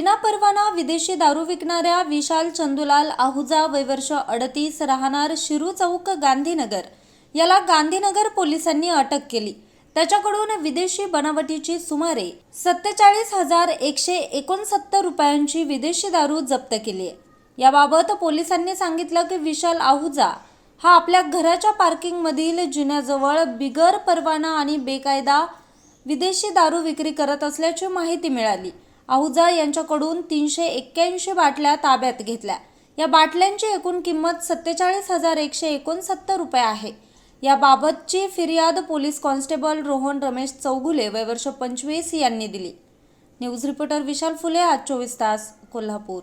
परवाना विदेशी दारू विकणाऱ्या विशाल चंदुलाल आहुजा वयवर्ष अडतीस राहणार शिरू चौक गांधीनगर. याला गांधीनगर पोलिसांनी अटक केली. त्याच्याकडून विदेशी बनावटीची सुमारे सत्तेचाळीस हजार एकशे एकोणसत्तर रुपयांची विदेशी दारू जप्त केली आहे. याबाबत पोलिसांनी सांगितलं की विशाल आहुजा हा आपल्या घराच्या पार्किंगमधील जिन्याजवळ बिगर परवाना आणि बेकायदा विदेशी दारू विक्री करत असल्याची माहिती मिळाली. आहुजा यांच्याकडून तीनशे एक्क्याऐंशी बाटल्या ताब्यात घेतल्या. या बाटल्यांची एकूण किंमत सत्तेचाळीस हजार एकशे एकोणसत्तर रुपये आहे. याबाबतची फिर्याद पोलीस कॉन्स्टेबल रोहन रमेश चौगुले वयवर्ष पंचवीस यांनी दिली. न्यूज रिपोर्टर विशाल फुले आज चोवीस तास कोल्हापूर.